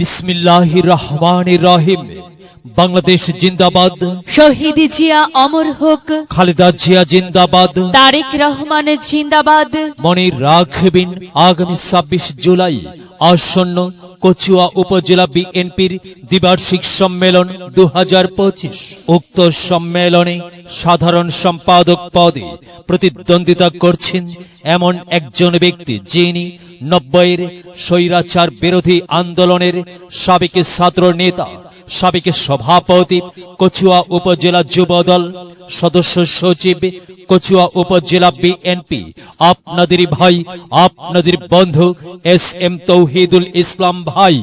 বিসমিল্লাহ রহমান রহিম। বাংলাদেশ জিন্দাবাদ। শহীদ জিয়া অমর হোক। খালেদা জিয়া জিন্দাবাদ। তারেক রহমান জিন্দাবাদ। মনে রাখবেন আগামী ছাব্বিশ জুলাই আসন্ন কচুয়া উপজেলা বিএনপির দ্বিবার্ষিক সম্মেলন দু হাজার পঁচিশ। উক্ত সম্মেলনে সাধারণ সম্পাদক পদে প্রতিদ্বন্দ্বিতা করছেন এমন একজন ব্যক্তি যিনি নব্বইয়ের স্বৈরাচার বিরোধী আন্দোলনের সাবেক ছাত্র নেতা সাবেক সভাপতি কচুয়া উপজেলা যুবদল, সদস্য সচিব কচুয়া উপজেলা বিএনপি আপনাদের ভাই আপনাদের বন্ধু এস এম তৌহিদুল ইসলাম ভাই।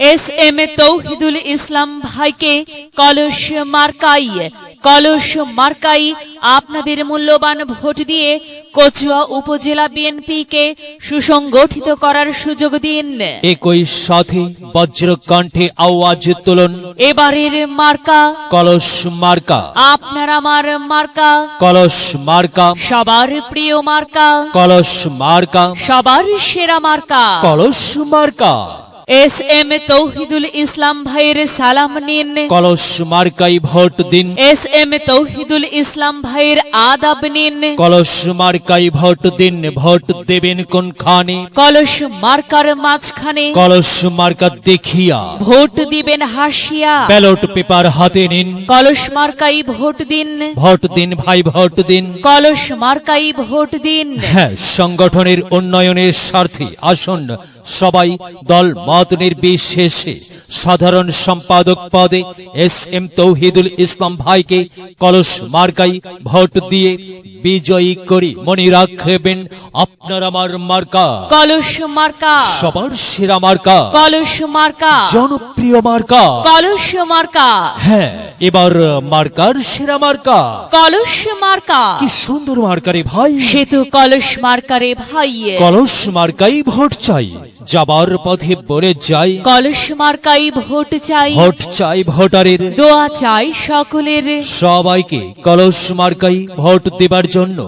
S M A Touhidul Islam ভাইকে কলস মার্কাই কলস মার্কাই আপনাদের মূল্যবান ভোট দিয়ে কচুয়া উপজেলা বিএনপিকে সুসংগঠিত করার সুযোগ দিন। একই সাথে বজ্রকণ্ঠে আওয়াজ তুলন। এবারের মার্কা। কলস মার্কা। আপনার আমার মার্কা। কলস মার্কা। সবার প্রিয় মার্কা। কলস মার্কা। সবার সেরা মার্কা। কলস মার্কা। এস এম তৌহিদুল ইসলাম ভাইয়ের সালাম নিন। কলস মার্কাই ভোট দিন। এস এম তৌহিদুল ইসলাম ভাইয়ের আদাব নিন। কলস মার্কাই ভোট দিন ভোট দেবেন কোনখানে? কলস মার্কার মাঝখানে। কলস মার্কা দেখিয়া। ভোট দিবেন হাসিয়া। ব্যালট পেপার হাতে নিন। কলস মার্কাই ভোট দিন। ভোট দিন ভাই ভোট দিন। কলস মার্কাই ভোট দিন। হ্যাঁ সংগঠনের উন্নয়নের স্বার্থে আসুন সবাই দল মত নির্বিশেষে সাধারণ সম্পাদক পদে এস এম তৌহিদুল ইসলাম ভাইকে কলস মার্কাই ভোট দিয়ে বিজয়ী করি। মনে রাখবেন আপনার আমার মার্কা। কলস মার্কা। সবার সেরা মার্কা। কলস মার্কা। জনপ্রিয় মার্কা। কলস মার্কা। হ্যাঁ এবার মার্কার সেরা মার্কা। কলস মার্কা। কি সুন্দর মার্কারে ভাই। সে তো কলস মার্কারে ভাই। কলস মার্কাই ভোট চাই। যাবার পথে বলে যাই। কলস মার্কাই ভোট চাই। ভোট চাই ভোটারের। দোয়া চাই সকলের। সবাইকে কলস মার্কাই ভোট দেবার জন্য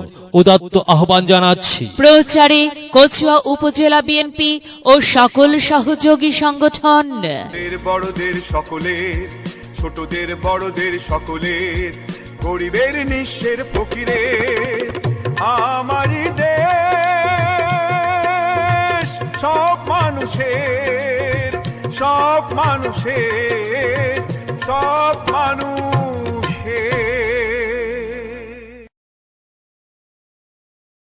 উদাত্ত আহ্বান জানাচ্ছি। প্রচারে কচুয়া উপজেলা বিএনপি ও সকল সহযোগী সংগঠন। বড়দের সকলের ছোটদের বড়দের সকলের গরিবের নিঃস্বের ফকিরের মানুষের সব মানুষের সব মানুষের